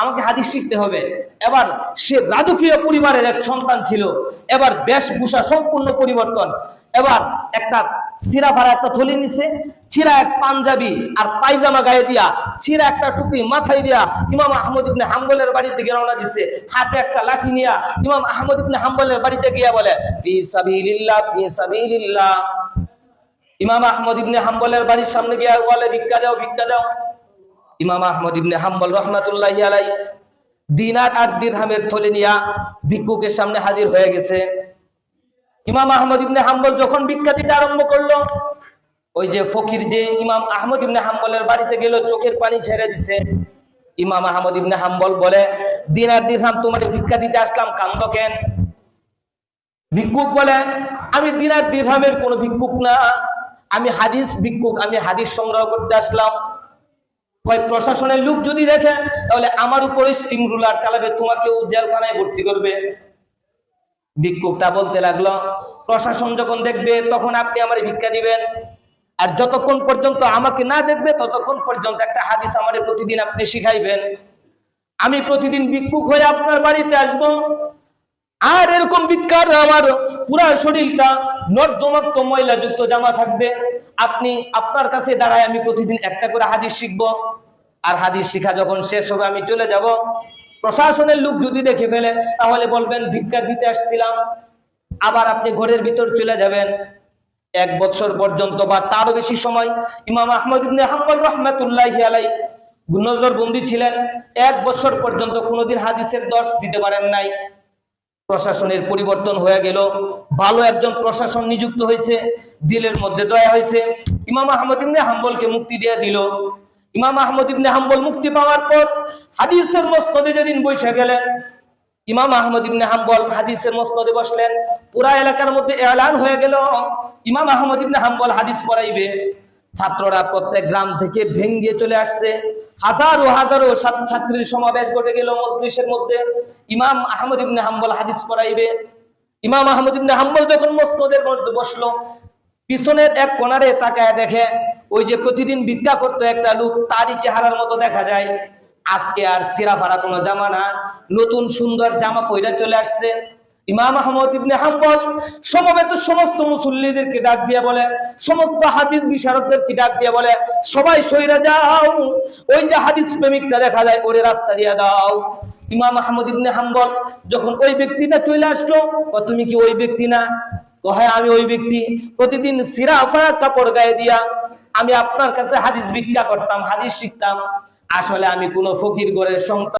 আমাকে হাদিস শিখতে হবে। এবার সে রাজকীয় পরিবারের এক সন্তান ছিল। এবার বেশভূষা সম্পূর্ণ পরিবর্তন। এবার একটা সিরা ভাড়া একটা থলি নিছে, ছিঁড়া এক পাঞ্জাবি আর পায়জামা গায়ে দিয়া, ছিঁড়া একটা টুপি মাথায় দিয়া ইমাম আহমদ ইবনে হাম্বলের বাড়িতে গিয়ে রওনা দিছে। হাতে একটা লাঠি নিয়া ইমাম আহমদ ইবনে হাম্বলের বাড়িতে গিয়া বলে, ফি সাবিলিল্লাহ ফি সাবিলিল্লাহ। ইমাম আহমদ ইবনে হাম্বলের বাড়ির সামনে গিয়া বলে, ভিক্ষা দাও ভিক্ষা দাও। ইমাম আহমদ ইবনে হাম্বল রহমাতুল্লাহ আলাই দিনার আর দিরহামের থলে নিয়া ভিক্ষুকের সামনে হাজির হয়ে গেছে। ইমাম আহমদ ইবনে হাম্বল যখন ভিক্ষা দিতে আরম্ভ করল, ওই যে ফকির যে ইমাম আহমদ ইবনে হাম্বলের বাড়িতে গেল, চোখের পানি ছেড়ে দিছে। ইমাম আহমদ ইবনে হাম্বল বলে, দিন দিনার দিরহাম, তোমার ভিক্ষা দিতে আসলাম, কান্দ কেন? ভিক্ষুক বলে, আমি দিনার দিরহামের কোন ভিক্ষুক না। আমি হাদিস ভিক্ষুক, আমি হাদিস সংগ্রহ করতে আসলাম। কয়, প্রশাসনের লোক যদি দেখে, তাহলে আমার উপরে স্টিম রুলার চালাবে, তোমাকেও জেলখানায় ভর্তি করবে। ভিক্ষুকটা বলতে লাগল, প্রশাসন যখন দেখবে, তখন আপনি আমার ভিক্ষা দিবেন। আর যতক্ষণ পর্যন্ত আমাকে না দেখবে, ততক্ষণ পর্যন্ত একটা হাদিস আমাদের প্রতিদিন আপনি শিখাইবেন। আমি প্রতিদিন ভিক্ষুক হয়ে আপনার বাড়িতে আসব, আর এরকম ভিক্ষার আমার পুরা শরীরটা নর্দমাক্ত ময়লা যুক্ত জামা থাকবে। আপনি আপনার কাছে দাঁড়ায় আমি প্রতিদিন একটা করে হাদিস শিখব। আর হাদিস শিখা যখন শেষ হবে, আমি চলে যাব। প্রশাসনের লোক যদি দেখে ফেলে, তাহলে বলবেন, ভিক্ষা দিতে আসছিলাম, আবার আপনি ঘরের ভিতর চলে যাবেন। এক বছর পর্যন্ত বা তারও বেশি সময় ইমাম আহমদ ইবনে হাম্বল রহমাতুল্লাহ আলাই নজর বন্দী ছিলেন। এক বছর পর্যন্ত কোনোদিন হাদিসের দর্শ দিতে পারেন নাই। প্রশাসনের পরিবর্তন হয়ে গেল। ভালো একজন প্রশাসন নিযুক্ত হয়েছে, দিলের মধ্যে দয়া হয়েছে। ইমাম আহমদ ইবনে হাম্বলকে মুক্তি দিয়ে দিল। ইমাম আহমদ ইবনে হাম্বল মুক্তি পাওয়ার পর হাদিসের মস্তদে যেদিন বসে গেলেন, ইমাম আহমদ ইবনে হাম্বল হাদিসের মস্তদে বসলেন, পুরা এলাকার মধ্যে এলান হয়ে গেল, ইমাম আহমদ ইবনে হাম্বল হাদিস পড়াইবে। ছাত্ররা প্রত্যেক গ্রাম থেকে ভেঙ্গে চলে আসছে। হাজারো হাজারো ছাত্র- ছাত্রীর সমাবেশ ঘটে গেল মজলিসের মধ্যে। ইমাম আহমদ ইবনে হাম্বল হাদিস পড়াইবে। ইমাম আহমদ ইবনে হাম্বল যখন মস্তদের মধ্যে বসল পিছনের এক কোনারে তাকায় দেখে ওই যে প্রতিদিন ভিক্ষা করতো একটা লোক, তারই চেহারার মতো দেখা যায়। আজকে আর সিরা ফাড়া কোনো জামা না, নতুন সুন্দর জামা পইরা চলে আসছে। ইমাম আহমদ ইবনে হাম্বল সমবেত সমস্ত মুসল্লিদেরকে ডাক দিয়ে বলে, সমস্ত হাদিস বিশারদদেরকে ডাক দিয়ে বলে, সবাই সইরা যাও। ওই যে হাদিস প্রেমিকটা দেখা যায়, ওরে রাস্তা দিয়ে দাও। ইমাম আহমদ ইবনে হাম্বল যখন ওই ব্যক্তিটা চলে আসলো তুমি কি ওই ব্যক্তি না? হ্যাঁ আমি ওই ব্যক্তি প্রতিদিন সিরা ফাড়া কাপড় গায়ে দিয়া আমি আপনার কাছে হাদিস ভিক্ষা করতাম, হাদিস শিখতাম। আসলে আমি কোনো ফকির গড়ের সন্তান